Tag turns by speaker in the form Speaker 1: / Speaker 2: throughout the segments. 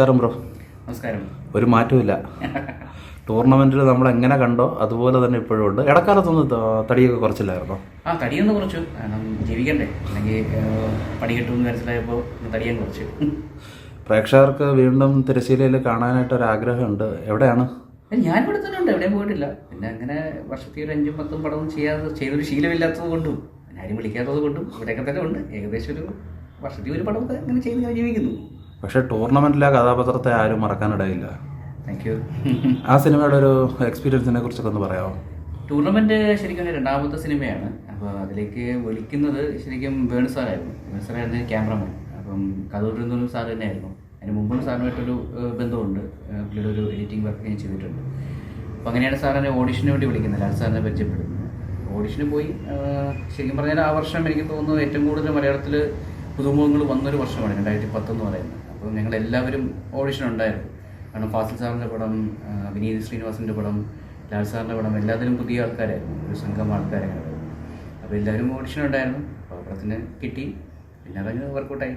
Speaker 1: നമസ്കാരം ബ്രോ.
Speaker 2: നമസ്കാരം.
Speaker 1: ഒരു മാറ്റമില്ല ടൂർണമെന്റിൽ നമ്മൾ എങ്ങനെ കണ്ടോ അതുപോലെ തന്നെ ഇപ്പോഴും ഉണ്ട്. ഇടക്കാലത്തൊന്ന് തടിയൊക്കെ കുറച്ചില്ലായിരുന്നോ?
Speaker 2: ആ തടിയൊന്ന് കുറച്ചു. കാരണം ജീവിക്കണ്ടേ? അല്ലെങ്കിൽ പടി പണി കിട്ടുമെന്ന് മനസ്സിലായപ്പോൾ തടിയാൻ കുറച്ചു.
Speaker 1: പ്രേക്ഷകർക്ക് വീണ്ടും തിരശ്ശീലയിൽ കാണാനായിട്ട് ഒരു ആഗ്രഹമുണ്ട്. എവിടെയാണ്?
Speaker 2: ഞാൻ ഇവിടെ തന്നെ ഉണ്ട്. എവിടെയും പോയിട്ടില്ല. പിന്നെ അങ്ങനെ വർഷത്തിൽ ഒരു അഞ്ചും പത്തും പടവും ചെയ്യാതെ ചെയ്തൊരു ശീലമില്ലാത്തത് കൊണ്ടും ആരും വിളിക്കാത്തത് കൊണ്ടും ഇവിടെയൊക്കെ തന്നെ ഉണ്ട്. ഏകദേശം ഒരു വർഷത്തിൽ ഒരു പടമൊക്കെ അങ്ങനെ ചെയ്ത് ഞാൻ ജീവിക്കുന്നു.
Speaker 1: പക്ഷേ ടൂർണമെന്റിലെ ആ കഥാപാത്രത്തെ ആരും മറക്കാനിടയില്ല
Speaker 2: താങ്ക് യു
Speaker 1: ആ സിനിമയുടെ ഒരു എക്സ്പീരിയൻസിനെ കുറിച്ചൊക്കെ ഒന്ന് പറയാമോ?
Speaker 2: ടൂർണമെന്റ് ശരിക്കും രണ്ടാമത്തെ സിനിമയാണ്. അപ്പോൾ അതിലേക്ക് വിളിക്കുന്നത് ശരിക്കും വേണു സാറായിരുന്നു. വേണു സാറായിരുന്നു ക്യാമറമാൻ. അപ്പം കഥൂരിന്നൊരു സാർ തന്നെയായിരുന്നു. അതിന് മുമ്പും സാറിനുമായിട്ടൊരു ബന്ധമുണ്ട്. പുള്ളിയുടെ ഒരു എഡിറ്റിംഗ് വർക്ക് ഞാൻ ചെയ്തിട്ടുണ്ട്. അപ്പോൾ അങ്ങനെയാണ് എന്നെ ഓഡിഷന് വേണ്ടി വിളിക്കുന്നത്. ലാൽ സാറിനെ പരിചയപ്പെടുന്നത്. ഓഡിഷന് പോയി ശരിക്കും പറഞ്ഞാൽ ആ വർഷം എനിക്ക് തോന്നുന്നു ഏറ്റവും കൂടുതൽ മലയാളത്തിൽ പുതുമുഖങ്ങൾ വന്നൊരു വർഷമാണ്. രണ്ടായിരത്തി പത്തെന്ന് പറയുന്നത്. അപ്പോൾ ഞങ്ങൾ എല്ലാവരും ഓഡിഷൻ ഉണ്ടായിരുന്നു. കാരണം ഫാസിൽ സാറിന്റെ പടം വിനീത് ശ്രീനിവാസിന്റെ പടം ലാൽ സാറിന്റെ പടം എല്ലാത്തിലും പുതിയ ആൾക്കാരായിരുന്നു. ഒരു സംഘം ആൾക്കാരായിരുന്നു. അപ്പോൾ എല്ലാവരും ഓഡിഷൻ ഉണ്ടായിരുന്നു. അപ്പോൾ പടത്തിന് കിട്ടി. പിന്നെ അതങ്ങ് വർക്കൗട്ടായി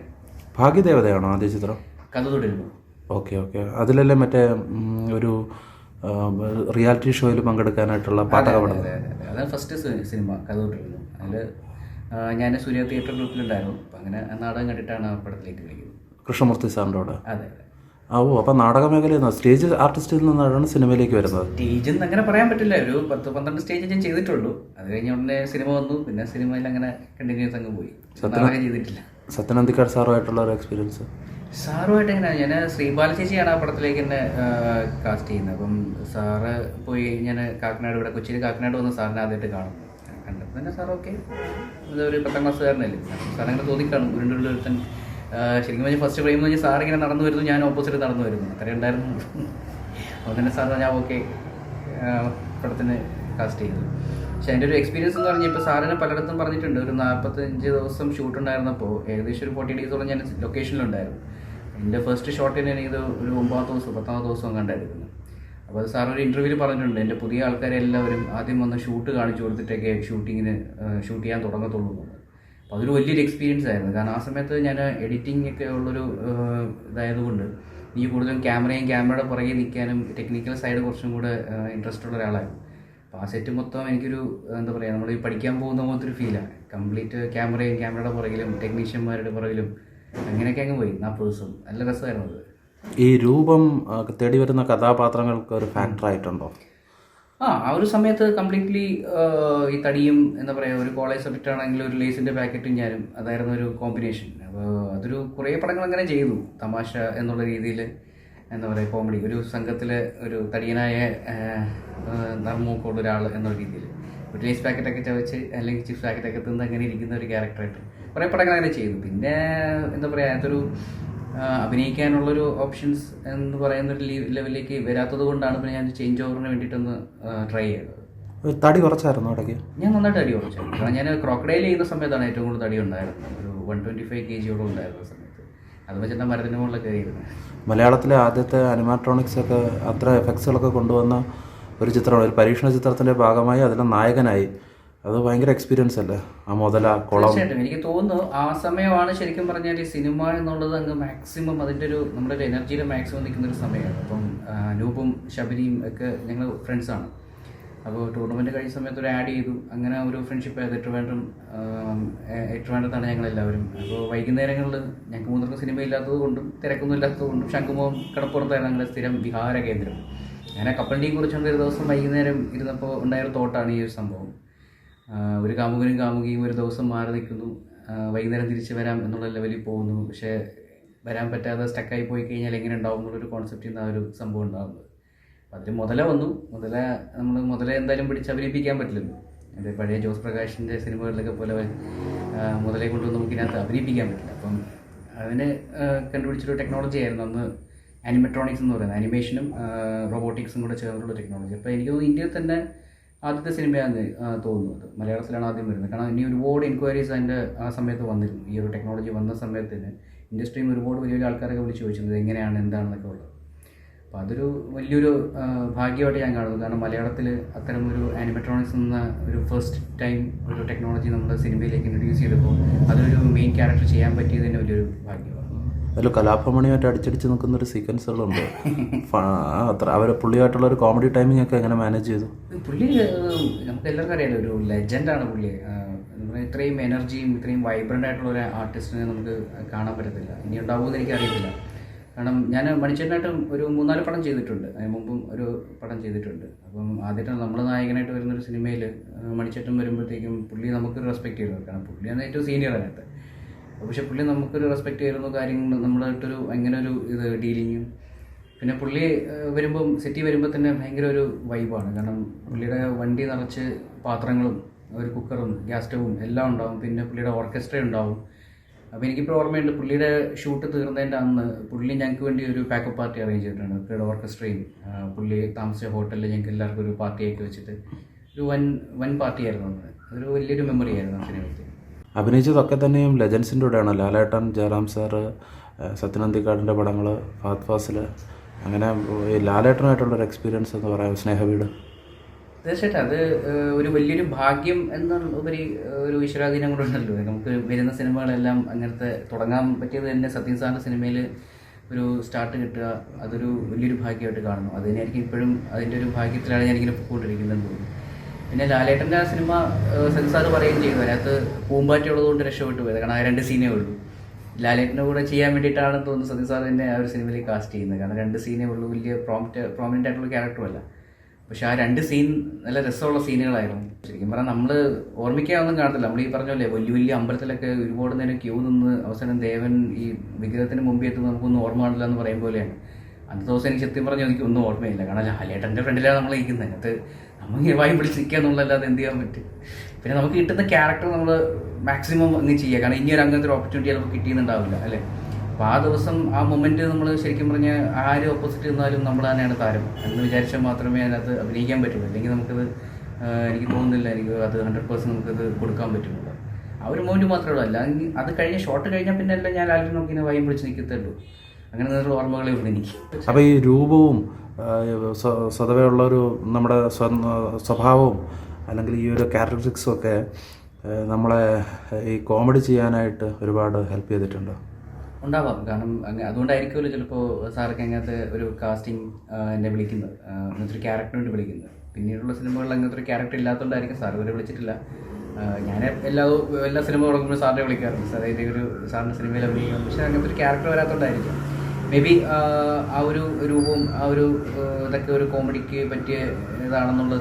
Speaker 1: ഭാഗ്യദേവതയാണോ ആദ്യ ചിത്രം?
Speaker 2: കഥ തുടരുന്നു.
Speaker 1: Okay okay. അതിലല്ലേ മറ്റേ ഒരു റിയാലിറ്റി ഷോയിൽ പങ്കെടുക്കാനായിട്ടുള്ള പാട്ടൊക്കെ
Speaker 2: അതാണ് ഫസ്റ്റ് സിനിമ കഥ തുടരുന്നു. അതിൽ ഞാൻ സൂര്യ തിയേറ്റർ ഗ്രൂപ്പിലുണ്ടായിരുന്നു അപ്പോൾ അങ്ങനെ നാടകം കണ്ടിട്ടാണ് ആ പടത്തിലേക്ക് വിളിക്കുന്നത്.
Speaker 1: കൃഷ്ണമൂർത്തി സാറിന്റെ കൂടെ ഓ അപ്പം നാടക മേഖലയിൽ നിന്ന് സ്റ്റേജ് ആർട്ടിസ്റ്റിൽ നിന്നാണ് സിനിമയിലേക്ക് വരുന്നത്?
Speaker 2: സ്റ്റേജ് അങ്ങനെ പറയാൻ പറ്റില്ല. ഒരു പത്ത് പന്ത്രണ്ട് സ്റ്റേജ് ഞാൻ ചെയ്തിട്ടുള്ളൂ. അത് കഴിഞ്ഞ ഉടനെ സിനിമ വന്നു. പിന്നെ സിനിമയിൽ അങ്ങനെ കണ്ടിന്യൂസ് അങ്ങ് പോയി. നാടകം ചെയ്തിട്ടില്ല.
Speaker 1: സത്യനന്ദിക്കാട് സാറുമായിട്ടുള്ള ഒരു എക്സ്പീരിയൻസ്
Speaker 2: സാറുമായിട്ട് എങ്ങനെയാണ്? ഞാൻ ശ്രീബാല ചേച്ചിയാണ് ആ പടത്തിലേക്ക് എന്നെ കാസ്റ്റ് ചെയ്യുന്നത്. അപ്പം സാറ് പോയി ഞാൻ കാക്കനാട് ഇവിടെ കൊച്ചിയിൽ കാക്കനാട് വന്ന് സാറിനെ ആദ്യമായിട്ട് കാണും. കണ്ടപ്പോൾ തന്നെ സാർ ഓക്കെ ഇതൊരു പത്താം ക്ലാസ്സുകാരനല്ലേ സാർ അങ്ങനെ തോന്നിക്കാണും. ഉരുണ്ടുള്ള ഒരുത്തൻ ശരിക്കും പറഞ്ഞാൽ ഫസ്റ്റ് ഫ്രെയിം എന്ന് പറഞ്ഞാൽ സാർ ഇങ്ങനെ നടന്നു വരുന്നു ഞാൻ ഓപ്പോസിറ്റ് നടന്നു വരുന്നു. അത്രയും ഉണ്ടായിരുന്നു. അപ്പോൾ തന്നെ സാർ ഞാൻ ഓക്കെ പടത്തിന് കാസ്റ്റ് ചെയ്തു. പക്ഷെ എന്റെ ഒരു എക്സ്പീരിയൻസ് എന്ന് പറഞ്ഞാൽ ഇപ്പോൾ സാറിനെ പലയിടത്തും പറഞ്ഞിട്ടുണ്ട്. ഒരു നാൽപ്പത്തഞ്ച് ദിവസം ഷൂട്ട് ഉണ്ടായിരുന്നപ്പോൾ ഏകദേശം ഒരു ഫോർട്ടി ഡേയ്സോളം ഞാൻ ലൊക്കേഷനിലുണ്ടായിരുന്നു എന്റെ ഫസ്റ്റ് ഷോട്ടിന് എനിക്കിത് ഒരു ഒമ്പതാം ദിവസം പത്താമത്തെ ദിവസം കണ്ടായിരുന്നു. അപ്പോൾ അത് സാർ ഒരു ഇന്റർവ്യൂവിൽ പറഞ്ഞിട്ടുണ്ട്. എന്റെ പുതിയ ആൾക്കാരെ എല്ലാവരും ആദ്യം വന്ന് ഷൂട്ട് കാണിച്ചു കൊടുത്തിട്ടൊക്കെ ഷൂട്ടിങ്ങിന് ഷൂട്ട് ചെയ്യാൻ തുടങ്ങത്തുള്ളൂ അപ്പോൾ അതൊരു വലിയൊരു എക്സ്പീരിയൻസ് ആയിരുന്നു. കാരണം ആ സമയത്ത് ഞാൻ എഡിറ്റിംഗ് ഒക്കെ ഉള്ളൊരു ഇതായതുകൊണ്ട് എനിക്ക് കൂടുതലും ക്യാമറയും ക്യാമറയുടെ പുറകെ നിൽക്കാനും ടെക്നിക്കൽ സൈഡ് കുറച്ചും കൂടെ ഇൻട്രസ്റ്റ് ഉള്ള ഒരാളായിരുന്നു. അപ്പോൾ ആ സെറ്റ് മൊത്തം എനിക്കൊരു എന്താ പറയുക നമ്മൾ പഠിക്കാൻ പോകുന്ന പോലത്തെ ഒരു ഫീലാണ് കംപ്ലീറ്റ് ക്യാമറയും ക്യാമറയുടെ പുറകിലും ടെക്നീഷ്യന്മാരുടെ പുറകിലും അങ്ങനെയൊക്കെ അങ്ങ് പോയി. നാൽപ്പത് നല്ല രസമായിരുന്നു അത്.
Speaker 1: ഈ രൂപം തേടി വരുന്ന കഥാപാത്രങ്ങൾക്ക് ഒരു ഫാക്ടർ ആയിട്ടുണ്ടോ?
Speaker 2: ആ ആ ഒരു സമയത്ത് കംപ്ലീറ്റ്ലി ഈ തടിയും എന്താ പറയുക ഒരു കോളേജ് സബ്ജക്റ്റ് ആണെങ്കിൽ ഒരു ലേസിന്റെ പാക്കറ്റും ഞാനും അതായിരുന്നു ഒരു കോമ്പിനേഷൻ അപ്പോൾ അതൊരു കുറേ പടങ്ങൾ അങ്ങനെ ചെയ്തു. തമാശ എന്നുള്ള രീതിയിൽ എന്താ പറയുക കോമഡി ഒരു സംഘത്തിലെ ഒരു തടിയനായ നർമ്മൂക്കുള്ള ഒരാൾ എന്നുള്ള രീതിയിൽ. ഒരു ലേസ് പാക്കറ്റൊക്കെ ചവച്ച് അല്ലെങ്കിൽ ചിപ്സ് പാക്കറ്റൊക്കെ തിന്ന് അങ്ങനെ ഇരിക്കുന്ന ഒരു ക്യാരക്ടറായിട്ട് കുറേ പടങ്ങൾ അങ്ങനെ ചെയ്തു. പിന്നെ എന്താ പറയുക അതൊരു അഭിനയിക്കാനുള്ളൊരു ഓപ്ഷൻസ് എന്ന് പറയുന്ന ഒരു ലെവലിലേക്ക് വരാത്തത് കൊണ്ടാണ് പിന്നെ ഞാൻ ചേഞ്ച് ഓവറിന് വേണ്ടിയിട്ടൊന്ന് ട്രൈ ചെയ്തത്.
Speaker 1: തടി കുറച്ചായിരുന്നു ഇടയ്ക്ക്?
Speaker 2: ഞാൻ നന്നായിട്ട് അടി കുറച്ചു കാരണം ഞാൻ ക്രോക്കഡൈൽ ചെയ്യുന്ന സമയത്താണ് ഏറ്റവും കൂടുതൽ തടി ഉണ്ടായിരുന്നത്. ഒരു വൺ ട്വന്റി ഫൈവ് കെ ജിയോളം ഉണ്ടായിരുന്ന സമയത്ത്. അത് വെച്ചിട്ട് മരത്തിന്റെ മുകളിലൊക്കെ ആയിരുന്നു
Speaker 1: മലയാളത്തിലെ ആദ്യത്തെ അനിമാട്രോണിക്സ് ഒക്കെ അത്ര എഫക്ട്സുകളൊക്കെ കൊണ്ടുവന്ന ഒരു ചിത്രമാണ്. ഒരു പരീക്ഷണ ചിത്രത്തിന്റെ ഭാഗമായി അതിലെ നായകനായി അത് ഭയങ്കര എക്സ്പീരിയൻസ് അല്ലേ? ആ മുതല കുളം.
Speaker 2: എനിക്ക് തോന്നുന്നു ആ സമയമാണ് ശരിക്കും പറഞ്ഞാൽ ഈ സിനിമ എന്നുള്ളത് അങ്ങ് മാക്സിമം അതിന്റെ ഒരു നമ്മുടെ ഒരു എനർജിയിൽ മാക്സിമം നിൽക്കുന്ന ഒരു സമയമാണ്. അപ്പം അനൂപും ശബരിയും ഒക്കെ ഞങ്ങൾ ഫ്രണ്ട്സാണ് അപ്പോൾ ടൂർണമെന്റ് കഴിഞ്ഞ സമയത്ത് ഒരു ആഡ് ചെയ്തു. അങ്ങനെ ഒരു ഫ്രണ്ട്ഷിപ്പ് ആയത് ഏറ്റവും ട്രിവാൻഡ്രത്താണ് ഞങ്ങളെല്ലാവരും. അപ്പോൾ വൈകുന്നേരങ്ങളിൽ ഞങ്ങൾക്ക് മൂന്നർക്കും സിനിമ ഇല്ലാത്തത് കൊണ്ടും തിരക്കൊന്നും ഇല്ലാത്തത് കൊണ്ടും ശംഖുമുഖം കടപ്പുറത്തായിരുന്നു ഞങ്ങളുടെ സ്ഥിരം വിഹാര കേന്ദ്രം. അങ്ങനെ കപ്പലിനെയും കുറിച്ചുകൊണ്ട് ഒരു ദിവസം വൈകുന്നേരം ഇരുന്നപ്പോൾ ഉണ്ടായ ഒരു തോട്ടാണ് ഈ ഒരു സംഭവം. ഒരു കാമുകനും കാമുകിയും ഒരു ദിവസം മാറി നിൽക്കുന്നു. വൈകുന്നേരം തിരിച്ചു വരാം എന്നുള്ള ലെവലിൽ പോകുന്നു. പക്ഷേ വരാൻ പറ്റാതെ സ്റ്റക്കായി പോയി കഴിഞ്ഞാൽ എങ്ങനെ ഉണ്ടാവും എന്നുള്ളൊരു കോൺസെപ്റ്റിൽ നിന്ന് ആ ഒരു സംഭവം ഉണ്ടാകുന്നത് അപ്പം അതിൽ മുതല വന്നു. മുതല നമ്മൾ മുതല എന്തായാലും പിടിച്ച് അഭിനയിപ്പിക്കാൻ പറ്റില്ലല്ലോ. അതെ പഴയ ജോസ് പ്രകാശിന്റെ സിനിമകളിലൊക്കെ പോലെ മുതലേ കൊണ്ടുവന്ന് കൊണ്ടൊന്നും നമുക്ക് ഇതിനകത്ത് അഭിനയിപ്പിക്കാൻ പറ്റില്ല. അപ്പം അതിന് കണ്ടുപിടിച്ചൊരു ടെക്നോളജി ആയിരുന്നു. അന്ന് ആനിമെട്രോണിക്സ് എന്ന് പറയുന്നത്. ആനിമേഷനും റോബോട്ടിക്സും കൂടെ ചേർന്നുള്ള ടെക്നോളജി അപ്പോൾ എനിക്ക് തോന്നുന്നു ഇന്ത്യയിൽ തന്നെ ആദ്യത്തെ സിനിമയാണ് തോന്നുന്നത് മലയാളത്തിലാണ് ആദ്യം വരുന്നത്. കാരണം ഇനി ഒരുപാട് എൻക്വയറീസ് അതിന്റെ ആ സമയത്ത് വന്നിരുന്നു. ഈ ഒരു ടെക്നോളജി വന്ന സമയത്ത് തന്നെ ഇൻഡസ്ട്രിയിൽ ഒരുപാട് വലിയ വലിയ ആൾക്കാരൊക്കെ വിളിച്ച് ചോദിച്ചത് എങ്ങനെയാണ് എന്താണെന്നൊക്കെ ഉള്ളത്. അപ്പോൾ അതൊരു വലിയൊരു ഭാഗ്യമായിട്ട് ഞാൻ കാണുന്നു. കാരണം മലയാളത്തിൽ അത്തരം ഒരു ആനിമെട്രോണിക്സ് എന്ന ഒരു ഫസ്റ്റ് ടൈം ഒരു ടെക്നോളജി നമ്മുടെ സിനിമയിലേക്ക് ഇൻട്രൊഡ്യൂസ് ചെയ്തപ്പോൾ അതൊരു മെയിൻ ക്യാരക്ടർ ചെയ്യാൻ പറ്റിയത് തന്നെ വലിയൊരു ഭാഗ്യമാണ്.
Speaker 1: അതിൽ കലാഭമണിയായിട്ട് അടിച്ചടിച്ച് നിൽക്കുന്ന ഒരു സീക്വൻസുകളുണ്ട് അത്ര അവർ പുള്ളിയായിട്ടുള്ള ഒരു കോമഡി ടൈമിംഗ് ഒക്കെ എങ്ങനെ മാനേജ് ചെയ്തു?
Speaker 2: പുള്ളി നമുക്ക് എല്ലാവർക്കും അറിയാലോ ഒരു ലെജൻഡാണ് പുള്ളി. ഇത്രയും എനർജിയും ഇത്രയും വൈബ്രന്റ് ആയിട്ടുള്ള ഒരു ആർട്ടിസ്റ്റിനെ നമുക്ക് കാണാൻ പറ്റത്തില്ല. ഇനി ഉണ്ടാവുമെന്ന് എനിക്ക് അറിയത്തില്ല കാരണം ഞാൻ മണിച്ചേട്ടനായിട്ടും ഒരു മൂന്നാൽ പടം ചെയ്തിട്ടുണ്ട്. അതിന് മുമ്പും ഒരു പടം ചെയ്തിട്ടുണ്ട്. അപ്പം ആദ്യമായിട്ടാണ് നമ്മൾ നായകനായിട്ട് വരുന്ന ഒരു സിനിമയിൽ മണിച്ചേട്ടൻ വരുമ്പോഴത്തേക്കും പുള്ളി നമുക്കൊരു റെസ്പെക്ട് ചെയ്യുന്നു കാരണം പുള്ളിയാണ് ഏറ്റവും സീനിയർ അതിനകത്ത്. പക്ഷെ പുള്ളി നമുക്കൊരു റെസ്പെക്ട് ചെയ്യുന്നു കാര്യങ്ങൾ നമ്മളായിട്ടൊരു അങ്ങനെ ഒരു ഇത് ഡീലിങ്ങും പിന്നെ പുള്ളി വരുമ്പം സിറ്റി വരുമ്പോൾ തന്നെ ഭയങ്കര ഒരു വൈബാണ് കാരണം പുള്ളിയുടെ വണ്ടി നിറച്ച് പാത്രങ്ങളും ഒരു കുക്കറും ഗ്യാസ് സ്റ്റവും എല്ലാം ഉണ്ടാവും. പിന്നെ പുള്ളിയുടെ ഓർക്കസ്ട്ര ഉണ്ടാവും. അപ്പോൾ എനിക്കിപ്പോൾ ഓർമ്മയുണ്ട് പുള്ളിയുടെ ഷൂട്ട് തീർന്നതിന്റെ അന്ന് പുള്ളി ഞങ്ങൾക്ക് വേണ്ടി ഒരു പാക്കപ്പ് പാർട്ടി അറേഞ്ച് ചെയ്തിട്ടുണ്ട്. പുള്ളിയുടെ ഓർക്കസ്ട്രയും പുള്ളി താമസിച്ച ഹോട്ടലിൽ ഞങ്ങൾക്ക് എല്ലാവർക്കും ഒരു പാർട്ടിയൊക്കെ വെച്ചിട്ട് ഒരു വൻ വൻ പാർട്ടിയായിരുന്നു അന്ന്. അതൊരു വലിയൊരു മെമ്മറി ആയിരുന്നു ആ സിനിമയ്ക്ക്.
Speaker 1: അഭിനയിച്ചതൊക്കെ തന്നെയും ലെജൻസിന്റെ കൂടെയാണ്. ലാലേട്ടൻ ജയറാം സാറ് സത്യനന്ദിക്കാടിന്റെ പടങ്ങൾ ഫാത് ഫാസിൽ അങ്ങനെ ലാലേട്ടനായിട്ടുള്ളൊരു എക്സ്പീരിയൻസ് എന്ന് പറയാം സ്നേഹവീട്.
Speaker 2: തീർച്ചയായിട്ടും. അത് ഒരു വലിയൊരു ഭാഗ്യം എന്നുപരി ഉപരി ഒരു ഈശ്വരാധീനം കൂടെ ഉണ്ടല്ലോ. നമുക്ക് വരുന്ന സിനിമകളെല്ലാം അങ്ങനത്തെ തുടങ്ങാൻ പറ്റിയത് തന്നെ സത്യം സാറിന്റെ സിനിമയിൽ ഒരു സ്റ്റാർട്ട് കിട്ടുക അതൊരു വലിയൊരു ഭാഗ്യമായിട്ട് കാണുന്നു. അത് തന്നെയായിരിക്കും ഇപ്പോഴും അതിന്റെ ഒരു ഭാഗ്യത്തിലാണ് ഞാനിങ്ങനെ പോയിക്കൊണ്ടിരിക്കുന്നതെന്ന് തോന്നുന്നു. പിന്നെ ലാലേട്ടന്റെ ആ സിനിമ സെൻസാർ പറയുകയും ചെയ്തു. അതിനകത്ത് പൂമ്പാറ്റി ഉള്ളതുകൊണ്ട് രക്ഷപ്പെട്ടു പോയത്. കാരണം ആ രണ്ട് സീനേ ഉള്ളൂ. ലാലേട്ടന്റെ കൂടെ ചെയ്യാൻ വേണ്ടിയിട്ടാണ് തോന്നുന്നു സത്യം സാർ ആ ഒരു സിനിമയിൽ കാസ്റ്റ് ചെയ്യുന്നത്. കാരണം രണ്ട് സീനേ ഉള്ളൂ വലിയ പ്രോമിറ്റ് പ്രോമിനന്റ് ആയിട്ടുള്ള ക്യാരക്ടറും അല്ല. പക്ഷെ ആ രണ്ട് സീൻ നല്ല രസമുള്ള സീനുകളായിരുന്നു ശരിക്കും പറഞ്ഞാൽ നമ്മൾ ഓർമ്മിക്കാനൊന്നും കാണത്തില്ല. നമ്മൾ ഈ പറഞ്ഞല്ലേ വലിയ വലിയ അമ്പലത്തിലൊക്കെ ഒരുപാട് നേരം ക്യൂ നിന്ന് അവസാനം ദേവൻ ഈ വിഗ്രഹത്തിന് മുമ്പ് എത്തുമ്പോൾ നമുക്കൊന്നും ഓർമ്മ കാണില്ല എന്ന് പറയും പോലെയാണ്. അന്നത്തെ ദിവസം എനിക്ക് സത്യം പറഞ്ഞു എനിക്ക് ഒന്നും ഓർമ്മയില്ല. കാരണം ലാലേട്ടന്റെ ഫ്രണ്ടിലാണ് നമ്മൾ ഇരിക്കുന്നത് അതിനകത്ത് നമുക്ക് വായി പിടിച്ച് നിൽക്കുക എന്നുള്ളതല്ലാതെ എന്ത് ചെയ്യാൻ പറ്റും? പിന്നെ നമുക്ക് കിട്ടുന്ന ക്യാരക്ടർ നമ്മൾ മാക്സിമം അങ്ങ് ചെയ്യുക കാരണം ഇനി ഒരു അങ്ങനത്തെ ഒരു ഓപ്പർച്യൂണിറ്റി ചിലപ്പോൾ കിട്ടിയെന്നുണ്ടാവില്ല അല്ലേ? അപ്പോൾ ആ ദിവസം ആ മൊമെന്റ് നമ്മൾ ശരിക്കും പറഞ്ഞാൽ ആര് ഓപ്പോസിറ്റ് നിന്നാലും നമ്മൾ തന്നെയാണ് താരം. എന്ന് വിചാരിച്ചാൽ മാത്രമേ അതിനകത്ത് അഭിനയിക്കാൻ പറ്റുള്ളൂ. അല്ലെങ്കിൽ നമുക്കത് എനിക്ക് തോന്നുന്നില്ല എനിക്ക് അത് ഹൺഡ്രഡ് പേഴ്സന്റ് നമുക്കത് കൊടുക്കാൻ പറ്റുള്ളൂ ആ ഒരു മൊമെന്റ് മാത്രമേ ഉള്ളൂ. അല്ലെങ്കിൽ അത് കഴിഞ്ഞ് ഷോട്ട് കഴിഞ്ഞാൽ പിന്നെ എല്ലാം ഞാൻ ആരും നോക്കി ഇങ്ങനെ വിളിച്ച് പിടിച്ച് നിൽക്കത്തുള്ളൂ അങ്ങനെ നല്ലൊരു ഓർമ്മകളേ ഉള്ളൂ എനിക്ക്.
Speaker 1: അപ്പോൾ ഈ രൂപവും സ്വതവേ ഉള്ളൊരു നമ്മുടെ സ്വഭാവവും അല്ലെങ്കിൽ ഈ ഒരു ക്യാരക്ടറിസ്റ്റിക്സും ഒക്കെ നമ്മളെ ഈ കോമഡി ചെയ്യാനായിട്ട് ഒരുപാട് ഹെൽപ്പ് ചെയ്തിട്ടുണ്ട്?
Speaker 2: ഉണ്ടാവാം. കാരണം അങ്ങനെ അതുകൊണ്ടായിരിക്കുമല്ലോ ചിലപ്പോൾ സാറൊക്കെ അങ്ങനത്തെ ഒരു കാസ്റ്റിംഗ് എന്നെ വിളിക്കുന്നത്. അങ്ങനത്തെ ഒരു ക്യാരക്ടർ വേണ്ടി വിളിക്കുന്നത്. പിന്നീടുള്ള സിനിമകളിൽ അങ്ങനത്തെ ഒരു ക്യാരക്ടർ ഇല്ലാത്തതുകൊണ്ടായിരിക്കും സാർ ഇതുവരെ വിളിച്ചിട്ടില്ല. ഞാൻ എല്ലാ എല്ലാ സിനിമ സാറിനെ വിളിക്കാറുണ്ട്. സാർ ഇതേ ഒരു സാറിന്റെ സിനിമയിൽ അഭിനയിക്കണം പക്ഷേ അങ്ങനത്തെ ഒരു ക്യാരക്ടർ വരാത്തതുകൊണ്ടായിരിക്കും. മേ ബി ആ ഒരു രൂപവും ആ ഒരു ഇതൊക്കെ ഒരു കോമഡിക്ക് പറ്റിയ ഇതാണെന്നുള്ള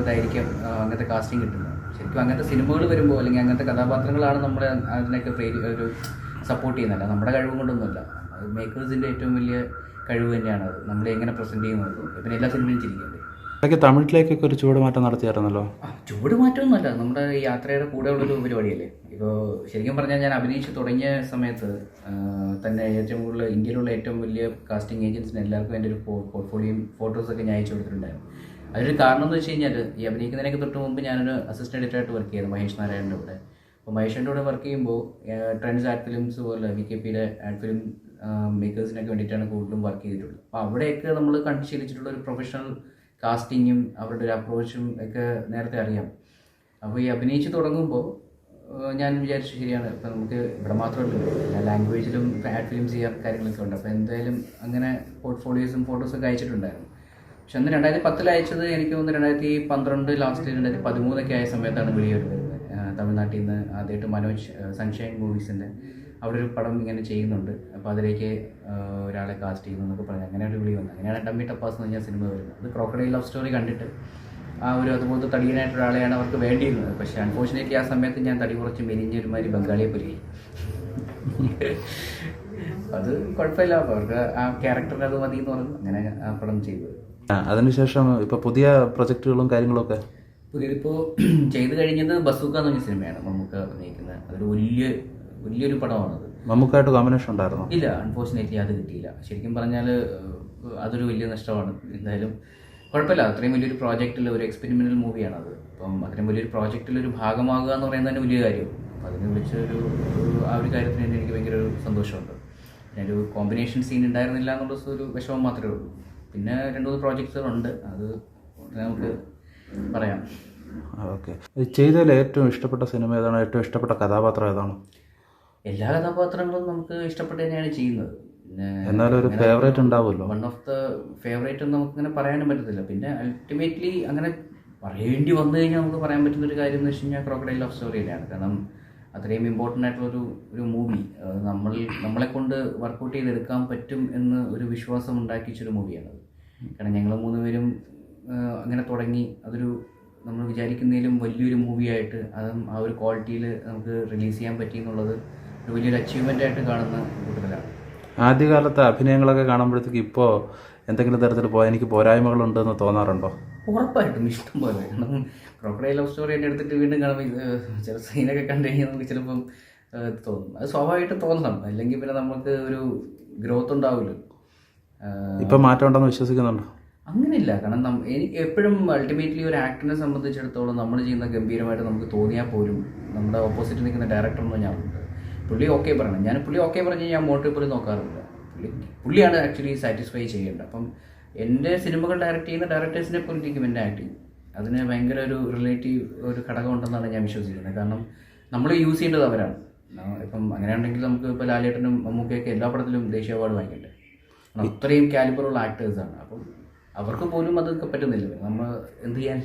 Speaker 2: ഇതായിരിക്കും അങ്ങനത്തെ കാസ്റ്റിംഗ് കിട്ടുന്നത്. ശരിക്കും അങ്ങനത്തെ സിനിമകൾ വരുമ്പോൾ അല്ലെങ്കിൽ അങ്ങനത്തെ കഥാപാത്രങ്ങളാണ് നമ്മളെ അതിനൊക്കെ പ്രേരി ഒരു സപ്പോർട്ട് ചെയ്യുന്നത്. നമ്മുടെ കഴിവും കൊണ്ടൊന്നുമല്ല. മേക്കേഴ്സിന്റെ ഏറ്റവും വലിയ കഴിവ് തന്നെയാണ് അത്. നമ്മളെ എങ്ങനെ പ്രസന്റ് ചെയ്യുന്നത്. പിന്നെ എല്ലാ സിനിമയും ചിരിക്കണ്ടേ
Speaker 1: ഇടയ്ക്ക് തമിഴിലേക്കൊക്കെ ഒരു ചുവടുമാറ്റം നടത്തിയായിരുന്നല്ലോ?
Speaker 2: ചൂട് ചുവട് മാറ്റമൊന്നുമല്ല. നമ്മുടെ യാത്രയുടെ കൂടെ ഉള്ളൊരു പരിപാടിയല്ലേ? ഇപ്പോൾ ശരിക്കും പറഞ്ഞാൽ ഞാൻ അഭിനയിച്ച് തുടങ്ങിയ സമയത്ത് തന്നെ ഏറ്റവും കൂടുതൽ ഇന്ത്യയിലുള്ള ഏറ്റവും വലിയ കാസ്റ്റിംഗ് ഏജൻസിന് എല്ലാവർക്കും എന്റെ ഒരു പോർട്ട്ഫോളിയോയും ഫോട്ടോസൊക്കെ ഞാൻ അയച്ചു കൊടുത്തിട്ടുണ്ടായിരുന്നു. അതിനൊരു കാരണം എന്ന് വെച്ച് കഴിഞ്ഞാൽ ഈ അഭിനയിക്കുന്നതിനൊക്കെ തൊട്ട് മുമ്പ് ഞാനൊരു അസിസ്റ്റന്റ് എഡിറ്ററായിട്ട് വർക്ക് ചെയ്തു മഹേഷ് നാരായണന്റെ കൂടെ. അപ്പോൾ മഹേഷിന്റെ കൂടെ വർക്ക് ചെയ്യുമ്പോൾ ട്രെൻഡ്സ് ആഡ് ഫിലിംസ് പോലെ വി കെ പിയിലെ ആഡ് ഫിലിം മേക്കേഴ്സിനൊക്കെ വേണ്ടിയിട്ടാണ് കൂടുതലും വർക്ക് ചെയ്തിട്ടുള്ളത്. അപ്പോൾ അവിടെയൊക്കെ നമ്മൾ കണ്ടുശീലിച്ചിട്ടുള്ള ഒരു പ്രൊഫഷണൽ കാസ്റ്റിങ്ങും അവരുടെ ഒരു അപ്രോച്ചും ഒക്കെ നേരത്തെ അറിയാം. അപ്പോൾ ഈ അഭിനയിച്ച് തുടങ്ങുമ്പോൾ ഞാൻ വിചാരിച്ചു ശരിയാണ് ഇപ്പം നമുക്ക് ഇവിടെ മാത്രമല്ല ലാംഗ്വേജിലും ആഡ് ഫിലിം ചെയ്യാൻ കാര്യങ്ങളൊക്കെ ഉണ്ട്. അപ്പോൾ എന്തായാലും അങ്ങനെ പോർട്ട്ഫോളിയോസും ഫോട്ടോസൊക്കെ അയച്ചിട്ടുണ്ടായിരുന്നു. പക്ഷെ അന്ന് രണ്ടായിരത്തി പത്തിൽ അയച്ചത് എനിക്ക് തോന്നുന്നു രണ്ടായിരത്തി പന്ത്രണ്ട് ലാസ്റ്റ് രണ്ടായിരത്തി പതിമൂന്നൊക്കെ ആയ സമയത്താണ് വീഡിയോ വരുന്നത്. തമിഴ്നാട്ടിൽ നിന്ന് ആദ്യമായിട്ട് മനോജ് സൺഷൈൻ മൂവീസിന്റെ അവിടെ ഒരു പടം ഇങ്ങനെ ചെയ്യുന്നുണ്ട്. അപ്പോൾ അതിലേക്ക് ഒരാളെ കാസ്റ്റ് ചെയ്യുന്നു എന്നൊക്കെ പറഞ്ഞു അങ്ങനെ ഒരു വിളി വന്നു. അങ്ങനെയാണ് ഡമ്മി ടപ്പാസ് എന്ന് പറഞ്ഞ സിനിമ വരുന്നത്. അത് ക്രോക്കഡൈൽ ലവ് സ്റ്റോറി കണ്ടിട്ട് ആ ഒരു അതുപോലത്തെ തടിയനായിട്ട് ഒരാളെയാണ് അവർക്ക് വേണ്ടിയിരുന്നത്. പക്ഷേ അൺഫോർച്ചുനേറ്റ്ലി ആ സമയത്ത് ഞാൻ തടി കുറച്ച് മെലിഞ്ഞ ഒരുമാതിരി ബംഗാളിയെ പോലെയായി അത് കുഴപ്പമില്ല. അവർക്ക് ആ ക്യാരക്ടറിന് അത് മതി എന്ന് പറഞ്ഞു. അങ്ങനെ ആ പടം ചെയ്തു.
Speaker 1: ആ, അതിനുശേഷം ഇപ്പൊ പുതിയ പ്രൊജക്ടുകളും കാര്യങ്ങളൊക്കെ?
Speaker 2: പുതിയതിപ്പോൾ ചെയ്ത് കഴിഞ്ഞത് ബസൂക്ക എന്ന് പറഞ്ഞ സിനിമയാണ്. നമുക്ക് അഭിനയിക്കുന്നത് അതൊരു വലിയ വലിയൊരു പടമാണത്.
Speaker 1: നമുക്കായിട്ട് കോമ്പിനേഷൻ ഉണ്ടായിരുന്നു?
Speaker 2: ഇല്ല അൺഫോർച്ചുനേറ്റ്ലി അത് കിട്ടിയില്ല. ശരിക്കും പറഞ്ഞാൽ അതൊരു വലിയ നഷ്ടമാണ്. എന്തായാലും കുഴപ്പമില്ല. അത്രയും വലിയൊരു പ്രോജക്റ്റിൽ ഒരു എക്സ്പെരിമെന്റൽ മൂവിയാണ് അത് അപ്പം അത്രയും വലിയൊരു പ്രോജക്റ്റിൽ ഒരു ഭാഗമാകുക എന്ന് പറയുന്നത് തന്നെ വലിയ കാര്യം. അപ്പം അതിനെ വിളിച്ച് ഒരു ആ ഒരു കാര്യത്തിന് തന്നെ എനിക്ക് ഭയങ്കര ഒരു സന്തോഷമുണ്ട്. പിന്നെ ഒരു കോമ്പിനേഷൻ സീൻ ഉണ്ടായിരുന്നില്ല എന്നുള്ള ഒരു വിഷമം മാത്രമേ ഉള്ളൂ. പിന്നെ രണ്ട് മൂന്ന് പ്രോജക്ട്സുകളുണ്ട് അത് നമുക്ക് പറയാം.
Speaker 1: ഓക്കെ. ചെയ്തതിൽ ഏറ്റവും ഇഷ്ടപ്പെട്ട സിനിമ ഏതാണ്? ഏറ്റവും ഇഷ്ടപ്പെട്ട കഥാപാത്രം ഏതാണ്?
Speaker 2: എല്ലാ കഥാപാത്രങ്ങളും നമുക്ക് ഇഷ്ടപ്പെട്ട് തന്നെയാണ് ചെയ്യുന്നത്. പിന്നെ
Speaker 1: എന്നാലും ഒരു ഫേവറേറ്റ് ഉണ്ടാവുമല്ലോ.
Speaker 2: വൺ ഓഫ് ദ ഫേവറേറ്റ് എന്ന് നമുക്കിങ്ങനെ പറയാനും പറ്റത്തില്ല. പിന്നെ അൾട്ടിമേറ്റ്ലി അങ്ങനെ പറയേണ്ടി വന്നു കഴിഞ്ഞാൽ നമുക്ക് പറയാൻ പറ്റുന്ന ഒരു കാര്യം എന്ന് വെച്ച് കഴിഞ്ഞാൽ ക്രോക്കഡൈൽ ലവ് സ്റ്റോറി തന്നെയാണ് കാരണം അത്രയും ഇമ്പോർട്ടന്റ് ആയിട്ടുള്ള ഒരു ഒരു മൂവി നമ്മൾ നമ്മളെ കൊണ്ട് വർക്കൗട്ട് ചെയ്തെടുക്കാൻ പറ്റും എന്ന് ഒരു വിശ്വാസം ഉണ്ടാക്കിച്ചൊരു മൂവിയാണത് കാരണം ഞങ്ങൾ മൂന്നുപേരും പേരും അങ്ങനെ തുടങ്ങി അതൊരു നമ്മൾ വിചാരിക്കുന്നതിലും വലിയൊരു മൂവിയായിട്ട് അതും ആ ഒരു ക്വാളിറ്റിയിൽ നമുക്ക് റിലീസ് ചെയ്യാൻ പറ്റി എന്നുള്ളത് വലിയൊരു അച്ചീവ്മെന്റ് ആയിട്ട് കാണുന്ന കൂടുതലാണ്.
Speaker 1: ആദ്യകാലത്തെ അഭിനയങ്ങളൊക്കെ കാണുമ്പോഴത്തേക്ക് ഇപ്പോൾ എന്തെങ്കിലും തരത്തിൽ പോയാൽ എനിക്ക് പോരായ്മകളുണ്ടെന്ന് തോന്നാറുണ്ടോ?
Speaker 2: ഉറപ്പായിട്ടും ഇഷ്ടം പോലെ. കാരണം ക്രോക്കഡൈൽ ലവ് സ്റ്റോറി തന്നെ എടുത്തിട്ട് വീണ്ടും കാണുമ്പോൾ ചില സീനൊക്കെ കണ്ടു കഴിഞ്ഞാൽ നമുക്ക് ചിലപ്പം തോന്നും. അത് സ്വാഭാവികമായിട്ട് തോന്നണം. അല്ലെങ്കിൽ പിന്നെ നമുക്ക് ഒരു ഗ്രോത്ത് ഉണ്ടാവില്ല
Speaker 1: ഇപ്പം മാറ്റം ഉണ്ടെന്ന് വിശ്വസിക്കുന്നുണ്ടോ?
Speaker 2: അങ്ങനെയില്ല. കാരണം എനിക്ക് എപ്പോഴും അൾട്ടിമേറ്റ്ലി ഒരു ആക്ടറിനെ സംബന്ധിച്ചിടത്തോളം നമ്മൾ ചെയ്യുന്ന ഗംഭീരമായിട്ട് നമുക്ക് തോന്നിയാൽ പോലും നമ്മുടെ ഓപ്പോസിറ്റ് നിൽക്കുന്ന ഡയറക്ടർ എന്ന് ഞാനുണ്ട് പുള്ളി ഓക്കെ പറയണം ഞാൻ പുള്ളി ഓക്കെ പറഞ്ഞ് ഞാൻ മോട്ടീവ് പോലും നോക്കാറില്ല. പുള്ളി പുള്ളിയാണ് ആക്ച്വലി സാറ്റിസ്ഫൈ ചെയ്യേണ്ടത്. അപ്പം എന്റെ സിനിമകൾ ഡയറക്റ്റ് ചെയ്യുന്ന ഡയറക്ടേഴ്സിനെ പോലിരിക്കും എന്റെ ആക്ടിങ് അതിന് ഭയങ്കര ഒരു റിലേറ്റീവ് ഒരു ഘടകം ഉണ്ടെന്നാണ് ഞാൻ വിശ്വസിക്കുന്നത്. കാരണം നമ്മൾ യൂസ് ചെയ്യേണ്ടത് അവരാണ്. ഇപ്പം അങ്ങനെയാണെങ്കിൽ നമുക്ക് ഇപ്പോൾ ലാലേട്ടനും മമ്മൂക്കയൊക്കെ എല്ലാ പടത്തിലും ദേശീയ അവാർഡ് വാങ്ങിക്കണ്ടേ? അത്രയും കാലിബറുള്ള ആക്ടേഴ്സാണ് അപ്പം അവർക്ക് പോലും അതൊക്കെ പറ്റുന്നില്ല. നമ്മൾ എന്ത് ചെയ്യാൻ